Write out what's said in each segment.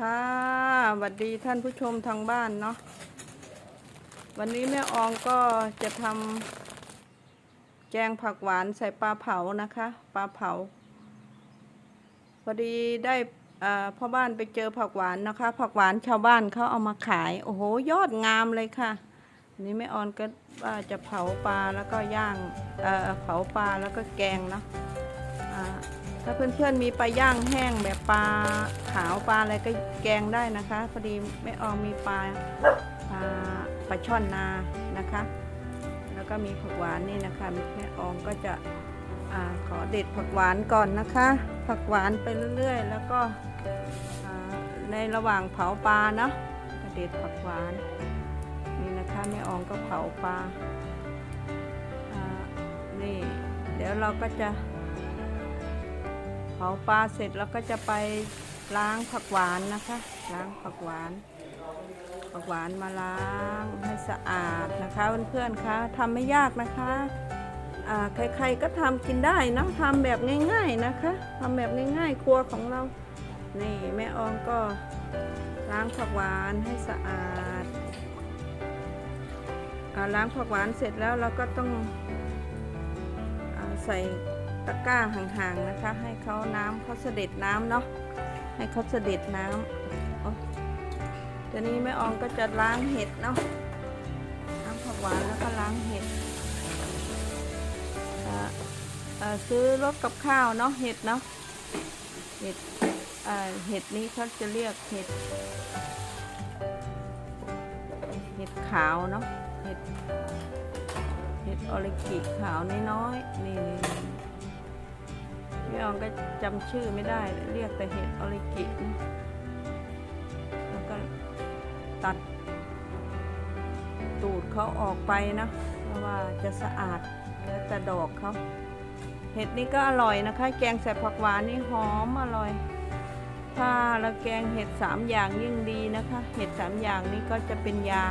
ค่ะสวัสดีท่านผู้ชมทางบ้านเนาะวันนี้แม่อองก็จะทำแกงผักหวานใส่ปลาเผานะคะปลาเผา พอดีได้พ่อบ้านไปเจอผักหวานนะคะ ผักหวานชาวบ้านเขาเอามาขาย โอ้โห ยอดงามเลยค่ะนนี้แม่ออนก็ว่าจะเผาปลาแล้วก็ย่างเผาปลาแล้วก็แกงเนาะ ถ้าเพื่อนๆมีปลาย่างแห้งแบบปลาขาวปลาอะไรก็แกงได้นะคะพอดีแม่อองมีปลาปลาปลาช่อนนานะคะ แล้วก็มีผักหวานนี่นะคะแม่อองก็จะอขอเด็ดผักหวานก่อนนะคะ ผักหวานไปเรื่อยๆ แล้วก็ในระหว่างเผาปลาเนาะเด็ดผักหวานนี่นะคะแม่อองก็เผาปลานี่เดี๋ยวเราก็จะ ผาปลาเสร็จแล้วก็จะไปล้างผักหวานนะคะ ล้างผักหวาน ผักหวานมาล้างให้สะอาดนะคะเพื่อนๆคะทำไม่ยากนะคะใครๆก็ทำกินได้นะทำแบบง่าย ๆนะคะทำแบบง่ายๆ ครัวของเรา นี่แม่อองก็ล้างผักหวานให้สะอาดอาล้างผักหวานเสร็จแล้วเราก็ต้องอใส่ ตะกร้าห่างๆนะคะ ให้เขาน้ำเขาเสด็จน้ำเนาะให้เขาเสด็จน้ำโอ๊ยทีนี้แม่อองก็จะล้างเห็ดเนาะล้างผักหวานแล้วก็ล้างเห็ดอ่าอ่าซื้อรถกับข้าวเนาะเห็ดเนาะเห็ดอ่าเห็ดนี้เขาจะเรียกเห็ด เห็ดขาวเนาะเห็ดเห็ดออริกิขาวน้อยๆนี่นี่ พี่อองก็จำชื่อไม่ได้เรียกแต่เห็ดออริกินแล้วก็ตัดตูดเขาออกไปนะเพราะว่าจะสะอาดแล้วแต่ดอกเขาเห็ดนี่ก็อร่อยนะคะ แกงใส่ผักหวานนี่หอมอร่อย ถ้าเราแกงเห็ดสามอย่างยิ่งดีนะคะ เห็ดสามอย่างนี้ก็จะเป็นยา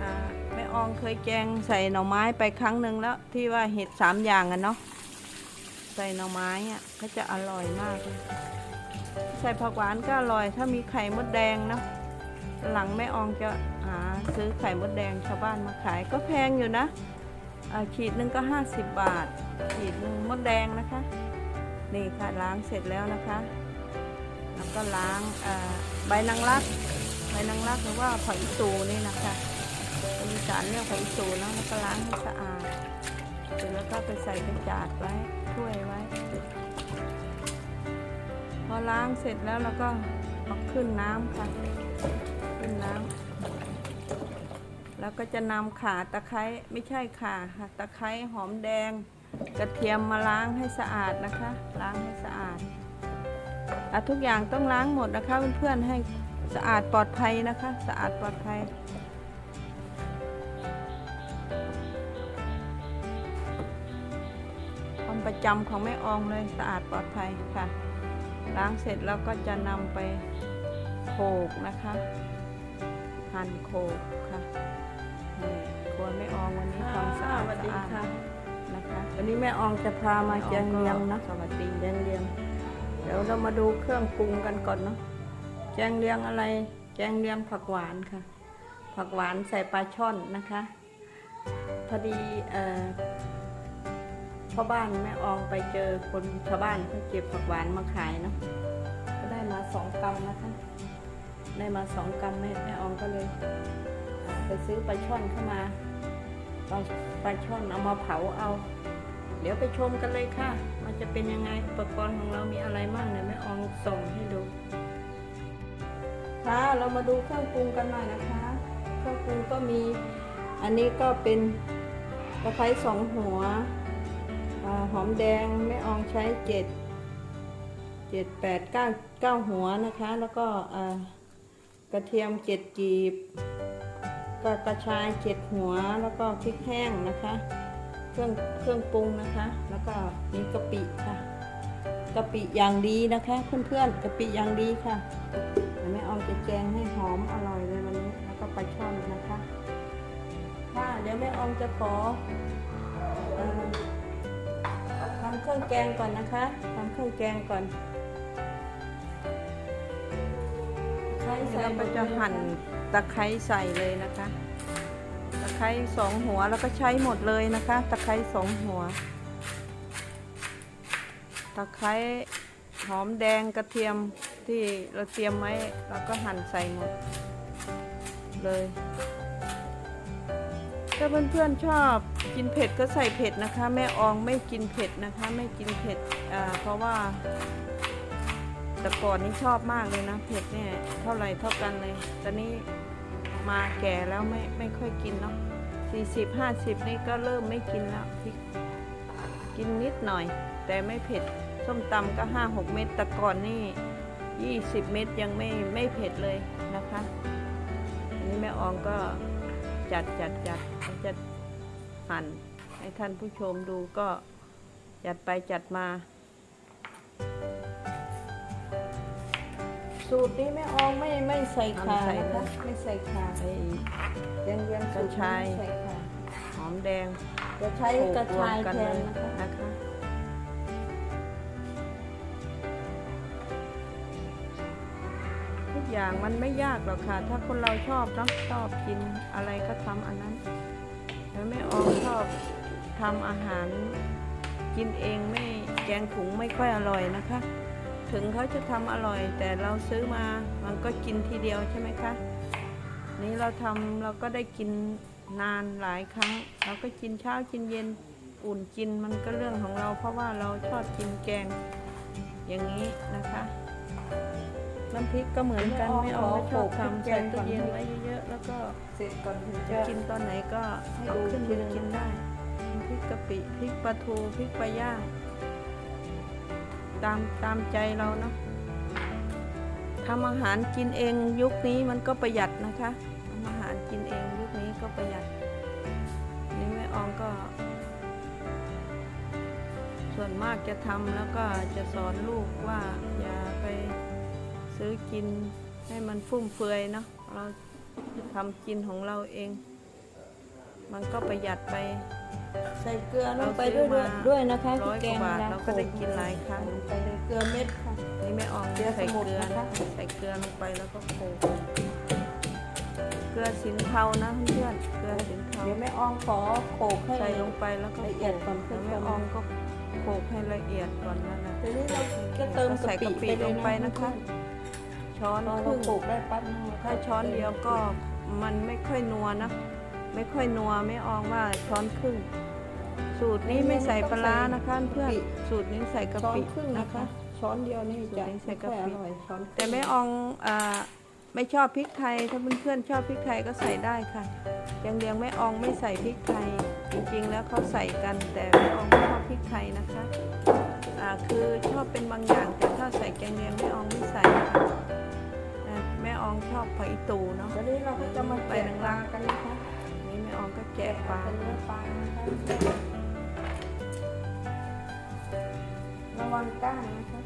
อ่าแม่อองเคยแกงใส่หน่อไม้ไปครั้งหนึ่งแล้วที่ว่าเห็ดสามอย่างอะเนาะ ใส่หน่อไม้อะก็จะอร่อยมากเลยใส่ผักหวานก็อร่อย ถ้ามีไข่มดแดงนะหลังแม่อองจะหาซื้อไข่มดแดงชาวบ้านมาขายก็แพงอยู่นะขีดหนึ่งก็ 50 บาท ขีดหนึ่งมดแดงนะคะ นี่ค่ะล้างเสร็จแล้วนะคะ แล้วก็ล้างใบนางรักใบนางรักหรือว่าผักอีตูนี่นะคะคนอีสานเรียกผักอีตูนะแล้วก็ล้างให้สะอาดเสร็จแล้วก็ไปใส่กระจาดไว้ ถ้วยไว้ พอล้างเสร็จแล้วเราก็เอาขึ้นน้ำค่ะ ขึ้นน้ำแล้วก็จะนำข่าตะไคร้ไม่ใช่ข่าค่ะตะไคร้หอมแดง กระเทียมมาล้างให้สะอาดนะคะ ล้างให้สะอาดอทุกอย่างต้องล้างหมดนะคะเพื่อนๆให้สะอาดปลอดภัยนะคะ สะอาดปลอดภัย ประจำของแม่อองเลยสะอาดปลอดภัยค่ะ ล้างเสร็จแล้วก็จะนำไปโขลกนะคะ หั่นโขลกค่ะนี่ครัวแม่อองวันนี้ทำสะอาดสวัสดีสะอาดค่ะนะคะ วันนี้แม่อองจะพามาแกงเลียงนะสวัสดีแกงเลียงเดี๋ยวเรามาดูเครื่องปรุงกันก่อนเนาะแกงเลียงอะไรแกงเลียงผักหวานค่ะ ผักหวานใส่ปลาช่อนนะคะ พอดีเอ่อ พ่อบ้านแม่อองไปเจอคนชาวบ้านเขาเก็บผักหวานมาขายเนาะก็ได้มาสองกำนะคะ ได้มาสองกำแม่แม่อองก็เลย ไปซื้อปลาช่อนเข้ามาปลาปลาช่อนเอามาเผาเอา เดี๋ยวไปชมกันเลยค่ะ มันจะเป็นยังไงอุปกรณ์ของเรามีอะไรบ้างเนี่ยแม่อองส่งให้ดูค่ะเรามาดูเครื่องปรุงกันหน่อยนะคะ เครื่องปรุงก็มีอันนี้ก็เป็นตะไคร้สองหัว หอมแดงแม่อองใช้เจ็ดเจ็ดแปดเก้าเก้าหัวนะคะ แล้วก็กระเทียมเจ็ดกีบก็กระชายเจ็ดหัวแล้วก็พริกแห้งนะคะ เครื่องเครื่องปรุงนะคะ แล้วก็มีกะปิค่ะกะปิอย่างดีนะคะเพื่อนๆกะปิอย่างดีค่ะแม่อองจะแกงให้หอมอร่อยเลยวันนี้แล้วก็ปลาช่อนนะคะค่ะเดี๋ยวแม่อองจะขอำเครื่องแกงก่อนนะคะทำเครื่องแกงก่อนเราก็จะหั่นตะไคร้ใส่เลยนะคะ ตะไคร้สองหัวแล้วก็ใช้หมดเลยนะคะ ตะไคร้สองหัว ตะไคร้หอมแดงกระเทียมที่เราเตรียมไว้เราก็หั่นใส่หมดเลย ถ้าเพื่อนๆชอบ กินเผ็ดก็ใส่เผ็ดนะคะ แม่อองไม่กินเผ็ดนะคะ ไม่กินเผ็ดอ่าเพราะว่า แต่ก่อนนี้ชอบมากเลยนะเผ็ดเนี่ยเท่าไหร่เท่ากันเลยตอนนี้มาแก่แล้วไม่ไม่ค่อยกินเนาะสี่สิบห้าสิบนี่ก็เริ่มไม่กินแล้วพริกกินนิดหน่อย แต่ไม่เผ็ดส้มตำก็ห้าหกเม็ดแต่ก่อนนี่ยี่สิบเม็ดยังไม่ไม่เผ็ดเลยนะคะอันนี้แม่อองก็จัดจัดจัดเขาจะ หั่นให้ท่านผู้ชมดูก็จัดไปจัดมา สูตรนี้แม่อองไม่ไม่ใส่ขานะคะไม่ใส่ขาไอ้ยังยังกระชายใส่ค่ะหอมแดงจะใช้กระชายโขลกรวมกันแทเลนยนะคะ นะคะ ทุกอย่างมันไม่ยากหรอกค่ะ ถ้าคนเราชอบเนาะชอบกินอะไรก็ทำอันนั้น แม่อองชอบทำอาหารกินเองไม่แกงถุงไม่ค่อยอร่อยนะคะ ถึงเขาจะทำอร่อย แต่เราซื้อมามันก็กินทีเดียวใช่ไหมคะ นี้เราทำเราก็ได้กินนานหลายครั้ง เราก็กินเช้ากินเย็นอุ่นกินมันก็เรื่องของเรา เพราะว่าเราชอบกินแกงอย่างนี้นะคะ น้ำพริกก็เหมือนกันไม่เอาก็ชอบทำใส่ตู้เย็นไว้เยอะๆแล้วก็เสร็จก่อนถึงจะจะกินตอนไหนก็เอาขึ้นมากินได้น้ำพริกกะปิพริกปลาทูพริกปลาย่างตามตามใจเราเนาะทำอาหารกินเองยุคนี้มันก็ประหยัดนะคะทำอาหารกินเองยุคนี้ก็ประหยัดนี่แม่อองก็ ส่วนมากจะทำแล้วก็จะสอนลูกว่าอย่าไป ซื้อกินให้มันฟุ่มเฟือยเนาะเราทำกินของเราเอง มันก็ประหยัดไป ใส่เกลือลงไปด้วยด้วยด้วยนะคะร้อยกว่าบาทเราก็ได้กินหลายครั้งไปเลยเกลือเม็ดค่ะนี่แม่อองเกลือใส่สมุนเกลือนะคะใส่เกลือลงไปแล้วก็โขลกเกลือสินเทานะเพื่อนๆเกลือสินเทาเดี๋ยวแม่อองขอโขลกให้ใส่ลงไปแล้วก็ละเอียดก่อนแล้วแม่เพื่อนๆอองก็โขลกให้ละเอียดก่อนนั่นแหละทีนี้เราก็เติมใส่กะกะปิปิไปเลลยงนะไปนะคะ ช้อนพอคเรารึ่งโขลกได้ปั๊บถ้าช้อนเดียวก็มันไม่ค่อยนัวนะ ไม่ค่อยนัวไม่อองว่าช้อนครึ่ง สูตรนี้ไม่ใส่ปลาร้านะคะเพื่อนสูตรนี้ใส่กะช้อนปิครึ่งนะนะคะ คะ ช้อนเดียวนี่จะใส่ไม่กะค่อยปิอร่อยช้อนครึ่งแต่แม่อองอ่าไม่ชอบพริกไทย ถ้าเพื่อนๆชอบพริกไทยก็ใส่ได้ค่ะยังเลียงแม่อองไม่ใส่พริกไทย จริงๆแล้วเขาใส่กัน แต่แม่อองไม่ชอบพริกไทยนะคะอ่าคือชอบเป็นบางอย่างแต่ถ้าใส่แกงเลียงแม่อองไม่ใส่ค่ะอ่าแม่ อองชอบผักอีตูเนาะตอนนี้เราก็จะมาไปแกะนังปลาลากันนะคะนี่แม่อองก็แกะปลาเป็นเนื้อปลานะคะระวังก้างนะคะ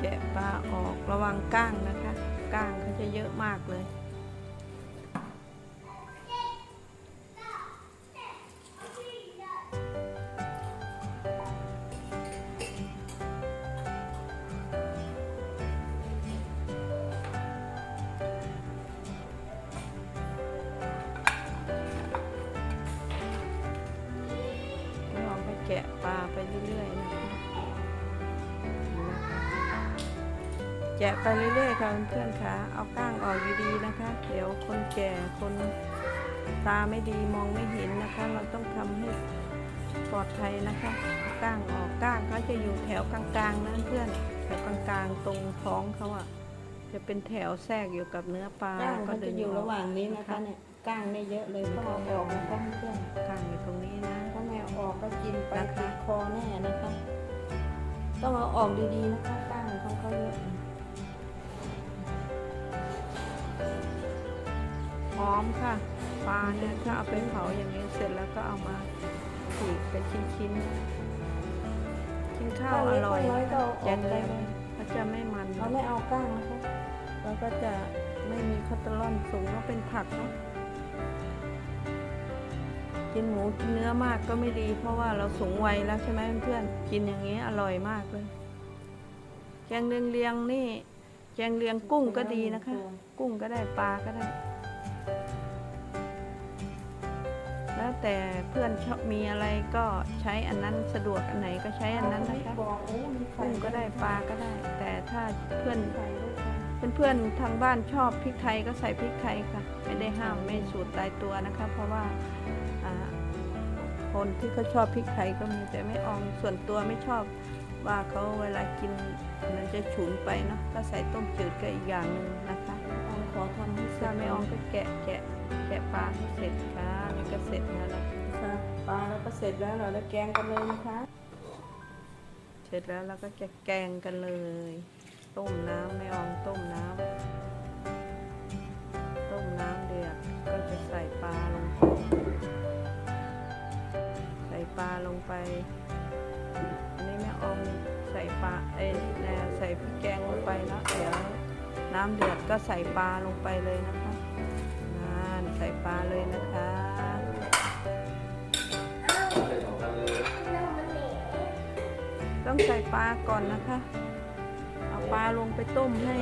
แกะปลาออกระวังก้างนะคะ ก้างเขาจะเยอะมากเลย กะไปเรื่อยๆค่ะเพื่อนๆค่ะ เอาก้างออกอยู่ดีนะคะ เดี๋ยวคนแก่คนตาไม่ดีมองไม่เห็นนะคะ เราต้องทำให้ปลอดภัยนะคะเอาก้างออกก้างเขาจะอยู่แถวกลางๆนะเพื่อนแถวกลางๆตรงท้องเขาอะจะเป็นแถวแทรกอยู่กับเนื้อปลาก้างก็เขาดึจะงอยู่อระอกหว่างนี้นะคะเนี่ยก้างเนี่ยเยอะเลยต้องเอาออกนะคะเพื่อนก้างอยู่ตรงนี้นะถ้าไม่เอาออกก็กินไปนะคะติดคอแน่นะคะ ต้องเอาออกดีๆนะคะ มค่ะปลาเนี่ยถ้าเอาไปเผาอย่างนี้เสร็จแล้วก็เอามาฉีกเป็นชิ้นๆกินข้าวอร่อยน้อยก็เอาอแกอกงได้เลียงเขาจะไม่มันเราไม่เอาก้างนะคะแล้วก็จะไม่มีคอเลสเตอรอลสูงแล้วเป็นผักเนาะกินหมูกินเนื้อมากก็ไม่ดี เพราะว่าเราสูงวัยแล้วใช่ไหมเพื่อนๆกินอย่างนี้อร่อยมากเลย แกงเลียงเลียงๆนี่ แกงเลียงกุ้งก็ดีนะคะ กุ้งก็ได้ปลาก็ได้ แล้วแต่เพื่อนชอบมีอะไรก็ใช้อันนั้นสะดวกอันไหนก็ใช้อันนั้นนะคะบอกโอ้มีไข่กุ้งก็ได้ปลาก็ได้ แต่ถ้าเพื่อนไข่ด้วยค่ะเพื่อนๆทางบ้านชอบพริกไทยก็ใส่พริกไทยค่ะ ไม่ได้ห้ามไม่สูตรตายตัวนะคะ เพราะว่าอ่าคนที่เขาชอบพริกไทยก็มีแต่ไม่อองส่วนตัวไม่ชอบว่าเขาเวลากินมันจะฉุนไปเนาะถ้าใส่ต้มจืดก็อีกอย่างหนึ่งนะคะอองขอทำให้เสร็ถ้าจไม่อองก็แกะแกะแกะปลาให้เสร็จค่ะนี่ก็เสร็จแล้วนะคะค่ะปลาแล้วก็เสร็จแล้วเราจะแกงกันเลยนะคะ เสร็จแล้วเราก็จะแกงกันเลย ต้มน้ำไม่อองต้มน้ำต้มน้ำเดือดก็จะใส่ปลาลงไปใส่ปลาลงไปอันนี้แม่ออมใส่ปลาเอ้ยแน่ใส่พริกแกงลงไปแล้วเดี๋ยวน้ำเดือดก็ใส่ปลาลงไปเลยนะคะ ก่อนนะคะ เอาปลาลงไปต้มให้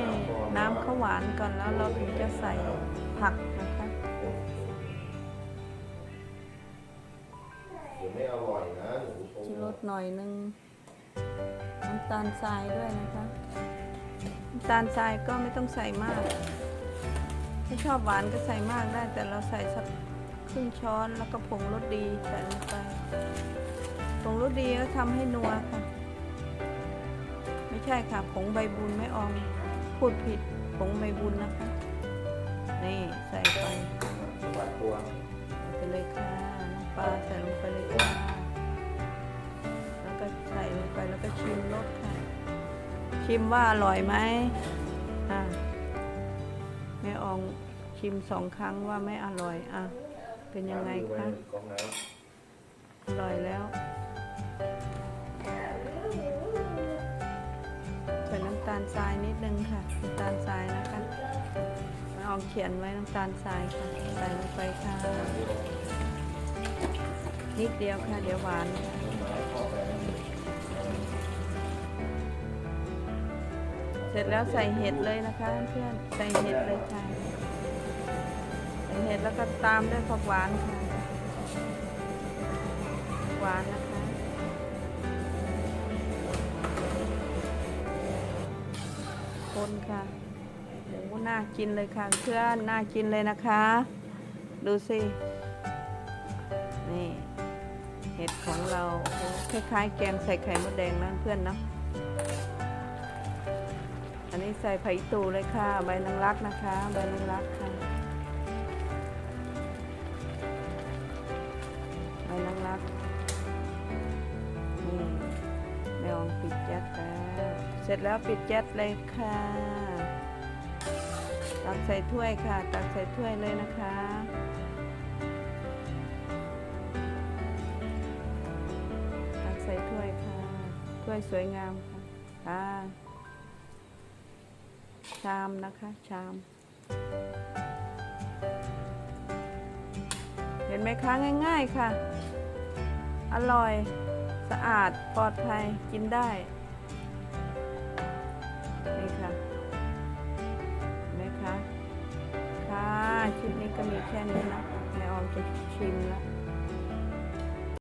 น้ำเขาหวานก่อนแล้วเราถึงจะใส่ผักนะคะเดี๋ยวไม่อร่อยนะหนูชงชูรสหน่อยนึงน้ำตาลทรายด้วยนะคะน้ำตาลทรายก็ไม่ต้องใส่มาก ถ้าชอบหวานก็ใส่มากได้ แต่เราใส่สักครึ่งช้อนแล้วก็ผงรสดีใส่ลงไปผงรสดีก็ทำให้นัวค่ะไม่ใช่ค่ะผงใบบุญไม่ออมพูดผิดผงใบบุญนะคะ นี่ใส่ไปสวัสดตัวใส่ไปเลยค่ะน้ำปลาใส่ลงไปเลยค่ะแล้วก็ใส่ลงไปแล้วก็ชิมรสค่ะ ชิมว่าอร่อยไหมอะแม่อองชิมสองครั้งว่าไม่อร่อยอะเป็นยังไงคะกล้องน้อร่อยแล้ว น้ำตาลทรายนะคะม่อองเขียนไว้น้ำตาลทรายค่ะ ใส่ลงไปค่ะ นิดเดียวค่ะ เดี๋ยวหวานเสร็จแล้วใส่เห็ดเลยนะคะเพื่อนใส่เห็ดเลยค่ะใส่เห็ดแล้วก็ตามด้วยผักหวานค่ะหวานนะคะ คนค่ะโอ้น่ากินเลยค่ะเพื่อนน่ากินเลยนะคะ ดูสิ นี่ เห็ดของเราคล้ายๆ แกงใส่ไข่มดแดงนะเพื่อนเนาะ อันนี้ใส่ไผ่ตูเลยค่ะ ใบนางรักนะคะ ใบนางรักค่ะ ใบนางรัก นี่แมวปิดแจ๊ดแล้ว เสร็จแล้วปิดแจ๊ดเลยค่ะ ตักใส่ถ้วยค่ะ ตักใส่ถ้วยเลยนะคะตักใส่ถ้วยค่ะถ้วยสวยงามค่ะค่ะชามนะคะชาม เห็นไหมคะง่าย ๆค่ะ อร่อยสะอาดปลอดภัยกินได้ นี่ค่ะเห็นไหมคะค่ะคลิปนี้ก็มีแค่นี้นะแม่ออมจะชิมแล้ว